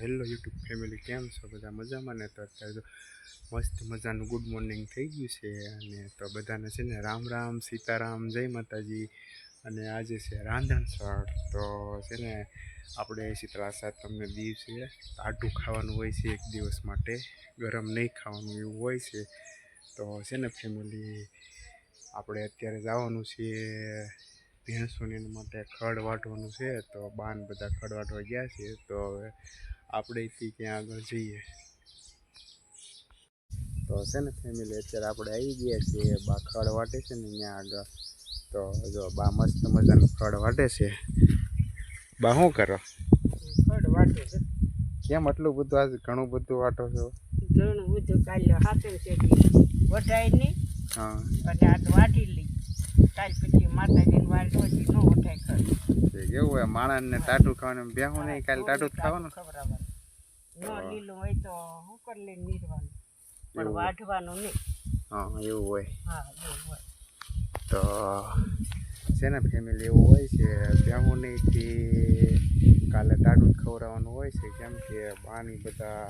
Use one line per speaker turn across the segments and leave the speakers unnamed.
Hello YouTube family કેમ છો બધા? મજામાં ને તો અત્યારે તો મસ્ત મજાનું ગુડ મોર્નિંગ થઈ ગયું છે અને તો બધાને છે ને રામ રામ, સીતારામ, જય માતાજી અને આજે છે રાંધણસળ તો છે ને આપણે શીતળા સાતમને દિવસે આટું ખાવાનું હોય છે એક દિવસ માટે. ગરમ નહીં ખાવાનું એવું હોય છે. તો છે ને ફેમિલી આપણે અત્યારે જવાનું છે ભેંસોને માટે ખડ વાટવાનું છે. તો બાન બધા ખડ વાટવા ગયા છે. તો હવે આપણે થી ત્યાં આગળ જઈએ. તો છે ને ફેમિલી અત્યારે આપણે આવી ગયા છીએ બા ખડ વાટે છે ને અહીંયા આગળ. તો જો બા મસ્ત મજાનું ખડ વાટે છે. બા શું કરો?
ખડ વાટે છે.
કેમ આટલું બધું આજે ઘણું બધું વાટો છો?
ઘણું બધું કાલે હાથે છે વઢાય નહીં.
હા.
અને આ વાટી લઈ પછી માતાજીને વાર ન
કેવું હોય માણસને ટાટું ખાવાનું બેહું નહીં કાલે ટાટું જ ખાવાનું?
ખવડાવવાનું. ન લીલું હોય તો હું કરી લઈને નીરવાનું. પણ વાઢવાનું નહીં.
હા એવું હોય.
હા એવું હોય.
તો છે ને ફેમિલી એવું હોય છે? બેહું નહીં કાલે ટાટું જ ખવડાવવાનું હોય છે? કેમ કે પાણી બધા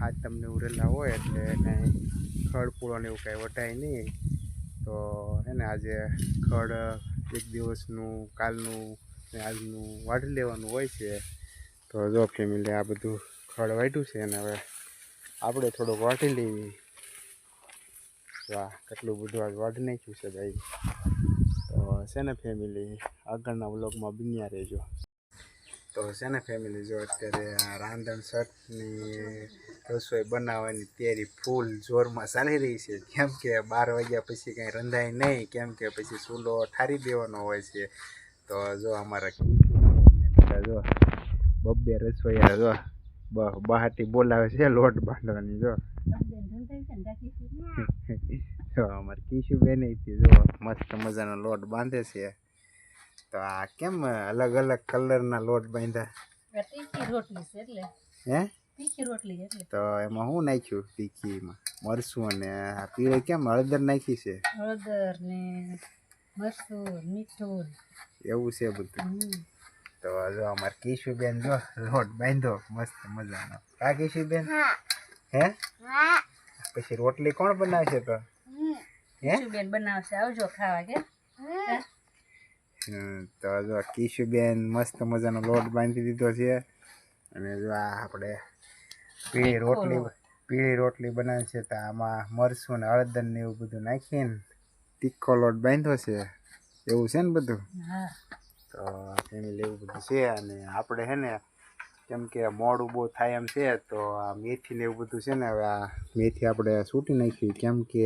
હાથ તમને ઉરેલા હોય એટલે કાંઈ ખડ પૂળો ને એવું કાંઈ વટાય નહીં. તો હે ને આજે ખડ એક દિવસનું, કાલનું ને આજનું વાઢી લેવાનું હોય છે. તો જો ફેમિલી આ બધું ખડ વાઢ્યું છે અને હવે આપણે થોડુંક વાટી લઈએ. વાહ, કેટલું બધું આજ વાઢી નાખ્યું છે ભાઈ. તો છે ને ફેમિલી, આગળના વ્લોગમાં બન્યા રહેજો. તો છે ને ફેમિલી જો અત્યારે આ રાંધણ શર્ટની રસોઈ બનાવવાની તૈયારી ફૂલ જોરમાં ચાલી રહી છે. કેમ કે બાર વાગ્યા પછી કાંઈ રંધાય નહીં, કેમ કે પછી ચૂલો ઠારી દેવાનો હોય છે. તો જો અમારા જો બબ્બે રસોઈયા જો બ- બહારથી બોલાવે છે લોટ બાંધવાની જો. જો અમારે કિશુ બેન જો મસ્ત મજાનો લોટ બાંધે છે. તો આ કેમ અલગ અલગ કલરના લોટ બાંધ્યા?
તીખી રોટલી છે એટલે.
હે?
તીખી રોટલી એટલે.
તો એમાં શું નાખ્યું તીખીમાં? મરસું અને આ પીળે કેમ હળદર નાખી છે?
હળદર ને મરસું મીઠું.
એવું છે બધું. તો જો અમારે કેશુબેન જો લોટ બાંધો મસ્ત મજાનો. કા કેશુબેન? હે. પછી રોટલી કોણ બનાવશે તો? હે?
બેન બનાવશે આવજો ખાવા કે?
હમ, તો જો કિશુબેન મસ્ત મજાનો લોટ બાંધી દીધો છે. અને જો આ આપણે પીળી રોટલી પીળી રોટલી બનાવી છે તો આમાં મરસું ને હળદર ને એવું બધું નાખીને તીખો લોટ બાંધ્યો છે. એવું છે ને બધું? તો ફેમિલી એવું બધું છે. અને આપણે છે ને કેમ કે મોડું બહુ થાય એમ છે તો આ મેથી ને એવું બધું છે ને હવે આ મેથી આપણે સૂટી નાખી. કેમ કે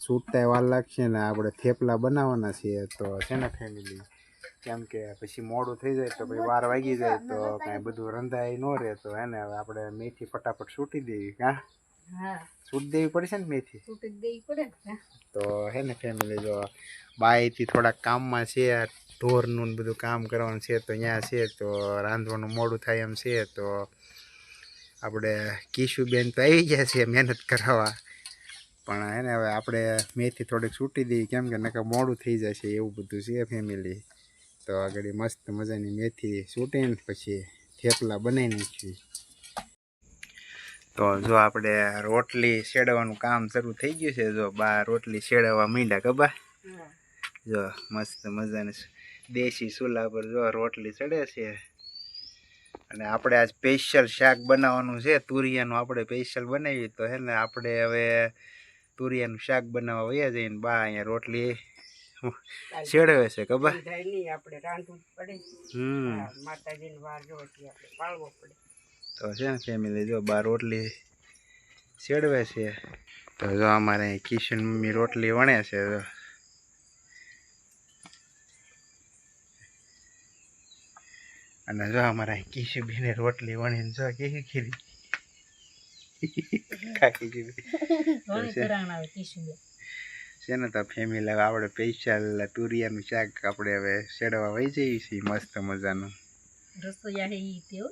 સૂટતા વાર લાગશે ને આપણે થેપલા બનાવવાના છીએ તો છે ને ફેમિલી કેમ કે પછી મોડું થઈ જાય તો પછી વાર વાગી જાય તો કાંઈ બધું રંધાય ન રહે તો હે ને હવે આપણે મેથી ફટાફટ સૂટી દેવી કાં
હા.
સૂટ દેવી પડશે ને મેથી?
દેવી પડે
તો હે ને ફેમિલી જો બાઈથી થોડાક કામમાં છે ઢોરનું ને બધું કામ કરવાનું છે તો અહીંયા છે તો રાંધવાનું મોડું થાય એમ છે તો આપણે કિશુબેન તો આવી ગયા છે મહેનત કરાવવા. પણ એને હવે આપણે મેથી થોડીક છૂટી દઈએ કેમ કે નકર મોડું થઈ જશે એવું બધું છે ફેમિલી તો આગળ મસ્ત મજાની મેથી છૂટીને પછી થેપલા બનાવી નાખીએ. તો જો આપણે રોટલી શેડવાનું કામ શરૂ થઈ ગયું છે, જો બા રોટલી શેડવા માંડ્યા કબા જો મસ્ત મજાની દેશી ચૂલા પર જો રોટલી ચડે છે. અને આપણે આજ સ્પેશિયલ શાક બનાવવાનું છે, તુરિયાનું આપણે સ્પેશિયલ બનાવ્યું તો હે ને, આપણે હવે તુરિયાનું શાક બનાવવા વયા જઈને બા અહીંયા રોટલી શેડવે છે
ખબર? આપણે રાંધવું પડે.
હમ.
માતાજીની વાર જો આપણે પાળવો પડે.
તો છે ને ફેમિલી જો બા રોટલી શેડવે છે. તો જો અમારે કિશન મમ્મી રોટલી વણે છે જો. અને જો અમારા કિશુબેને રોટલી વણીને જો કેવી ખીરી. કાકી જેવી શેને તો ફેમિલી હવે આપણે સ્પેશિયલ તુરિયાનું શાક આપણે હવે શેડવા વહી જઈએ છીએ મસ્ત મજાનું.
રસોઈયા હે ઈ તેઓ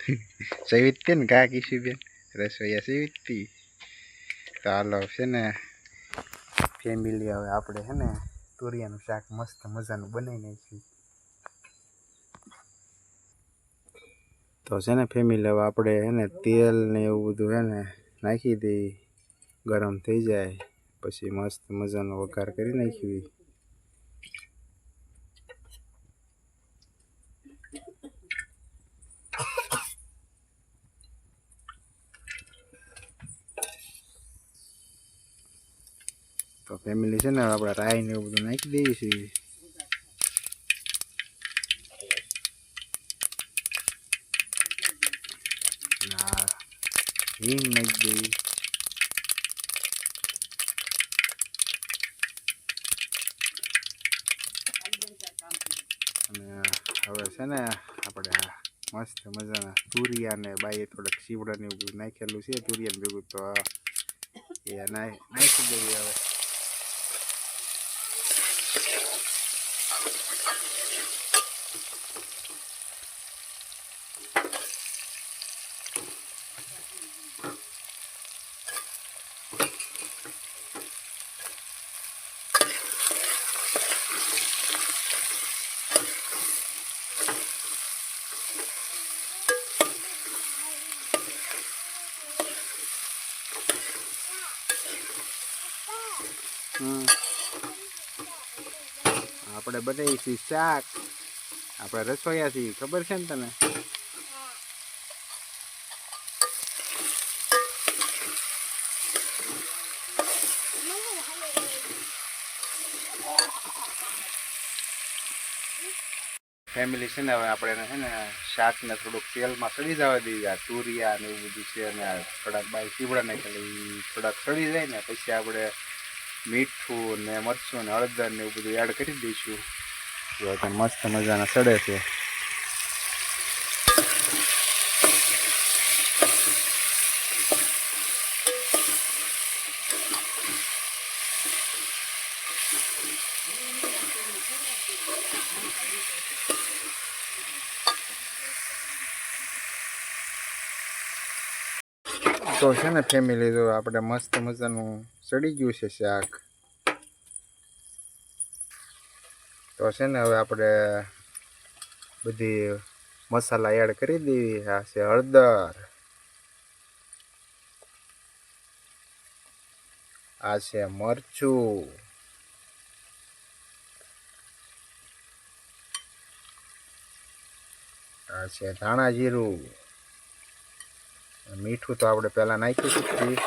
સવિત ને કાકી કિશુબેન રસોઈયા સેવિતતી. તો હાલો છે ને ફેમિલી હવે આપણે છે ને તુરિયાનું શાક મસ્ત મજાનું બનાવી નાખ્યું તો છે ને ફેમિલી હવે આપણે હે ને તેલ ને એવું બધું હે ને નાખી દઈ ગરમ થઈ જાય. પછી મસ્ત મજાનો વઘાર કરી નાખવી તો ફેમિલી છે ને આપણે રાઈ ને એવું બધું નાખી દઈએ છીએ ના હિંગ નાખી દઈએ અને હવે છે ને આપણે મસ્ત મજાના તુરિયા ને બાઈએ થોડાક સીવડા ને એવું નાખેલું છે. તુરિયાને ભેગું તો એ નાખ દઈએ હવે. આપણે બનાવીશું શાક. આપણે રસોઈયા છીએ, ખબર છે ને તને? ફેમિલી છે ને, હવે આપણે છે ને શાકને થોડુંક તેલમાં સડી જવા દઈએ. આ તુરિયા ને એવું બધું છે ને થોડાક બાય સીવડા નાખેલી થોડાક સડી જાય ને, પછી આપણે મીઠું ને મરચું ને હળદર ને એવું બધું એડ કરી દઈશું. જો અત્યારે મસ્ત મજાના સડે છે. તો છે ને ફેમિલી જો આપણે મસ્ત મજાનું સડી ગયું છે શાક. તો છે ને હવે આપણે બધી મસાલા એડ કરી દેવી આ છે હળદર. આ છે મરચું. આ છે ધાણા જીરું. મીઠું તો આપણે પહેલાં નાખ્યું હતું જ.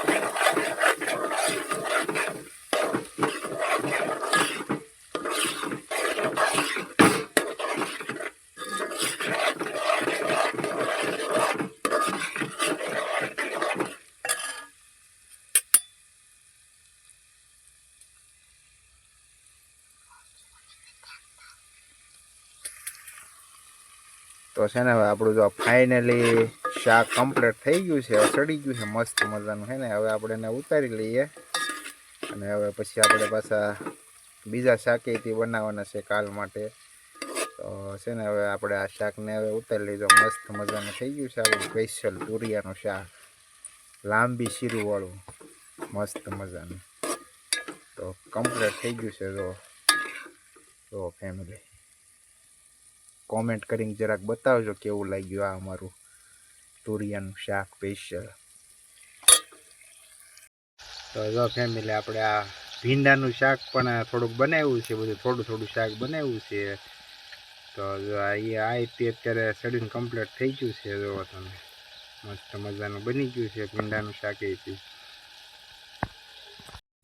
તો છે ને હવે આપણું જો ફાઇનલી શાક કમ્પ્લીટ થઈ ગયું છે ચડી ગયું છે, મસ્ત મજાનું છે ને. હવે આપણે એને ઉતારી લઈએ. અને હવે પછી આપણે પાછા બીજા શાકેથી બનાવવાના છે કાલ માટે. તો છે ને હવે આપણે આ શાકને હવે ઉતારી લીધો મસ્ત મજાનું થઈ ગયું છે આપણું સ્પેશિયલ તુરિયાનું શાક. લાંબી શીરુંવાળું. મસ્ત મજાનું. તો કમ્પ્લીટ થઈ ગયું છે જો. જો ફેમિલી કોમેન્ટ કરીને જરાક બતાવજો કેવું લાગ્યું આ અમારું તુરિયાનું શાક સ્પેશિયલ તો જો ફેમિલી આપણે આ ભીંડાનું શાક પણ થોડુંક બનાવ્યું છે, બધું થોડું થોડું શાક બનાવ્યું છે. તો જો આ અત્યારે સડીને કમ્પ્લીટ થઈ ગયું છે, જો તમે મસ્ત મજાનું બની ગયું છે ભીંડાનું શાક એ છે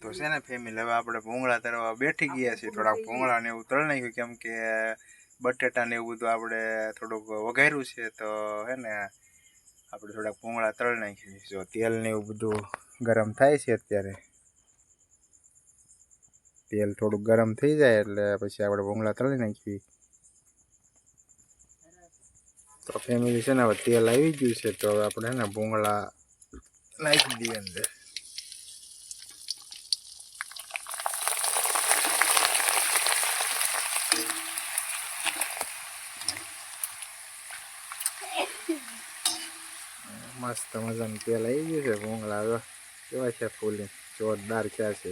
તો છે ને ફેમિલી હવે આપણે ભૂંગળા તરવા બેઠી ગયા છીએ, થોડાક ભૂંગળા ને એવું તળ નાખ્યું કેમ કે બટેટા ને એવું બધું આપણે થોડુંક વઘાર્યું છે, તો હે ને આપણે થોડાક ભૂંગળા તળ નાખ્યું જો તેલ ને એવું બધું ગરમ થાય છે અત્યારે. તેલ થોડુંક ગરમ થઈ જાય એટલે પછી આપણે ભૂંગળા તળી નાખીએ. તો ફેમિલી છે ને હવે તેલ આવી ગયું છે, તો હવે આપણે ને ભૂંગળા નાખી દઈએ અંદર. મસ્ત મજાનું તેલ આવી ગયું છે ભૂંગળા કેવા છે ફૂલી? જોરદાર ક્યાં છે.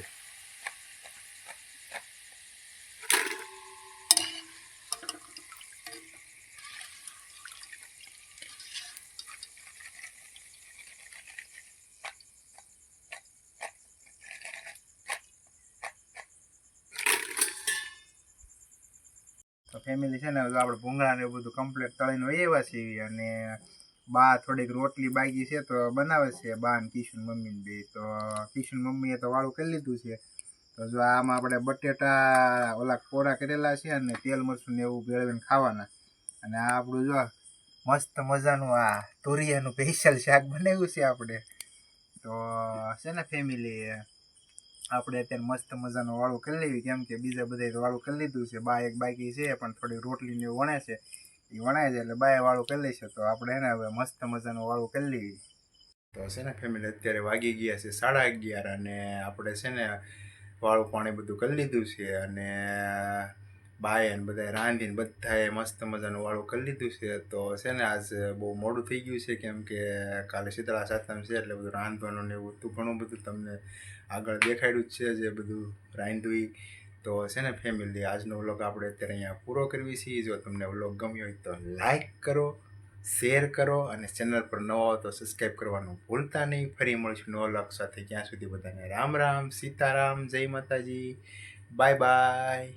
ફેમિલી છે ને આપણે ભૂંગળા ને એવું બધું કમ્પ્લીટ તળીને આવ્યા છીએ અને બા થોડીક રોટલી બાકી છે તો બનાવે છે, બા ને કિશન મમ્મી બે. તો કિશન મમ્મીએ તો વાળું કરી લીધું છે. તો જો આમાં આપણે બટેટા, ઓલા કોરા કરેલા છે અને તેલ, મરચું ને એવું ભેળવીને ખાવાના. અને આ આપણું જો મસ્ત મજાનું આ તુરિયાનું સ્પેશિયલ શાક બનાવ્યું છે આપણે. તો છે ને ફેમિલી આપણે અત્યારે મસ્ત મજાનો વાળું કરી લેવી. કેમ કે બીજા બધાએ વાળું કરી લીધું છે. બા એક બાકી છે, પણ થોડી રોટલીને એવું વણે છે. એ વણાય છે એટલે બાએ વાળું કરી લઈશું તો આપણે એને હવે મસ્ત મજાનું વાળું કરી લેવી. તો છે ને ફેમિલી અત્યારે વાગી ગયા છે સાડા અગિયાર અને આપણે છે ને વાળું પાણી બધું કરી લીધું છે અને બાએ અને બધાએ રાંધીને બધાએ મસ્ત મજાનું વાળું કરી લીધું છે. તો છે ને આજ બહુ મોડું થઈ ગયું છે કેમ કે કાલે શીતળા સાતમ છે એટલે બધું રાંધવાનું ને એવું હતું. ઘણું બધું તમને આગળ દેખાડ્યું છે જે બધું રાંધવી તો છે ને ફેમિલી આજનો વ્લોગ આપણે અત્યારે અહીંયા પૂરો કરવી છીએ જો તમને વ્લોગ ગમ્યો હોય તો લાઈક કરો શેર કરો અને ચેનલ પર નવો હો તો સબસ્ક્રાઈબ કરવાનું ભૂલતા નહીં. ફરી મળશું નવો વ્લોગ સાથે. ત્યાં સુધી બધાને રામ રામ, સીતારામ, જય માતાજી. Bye bye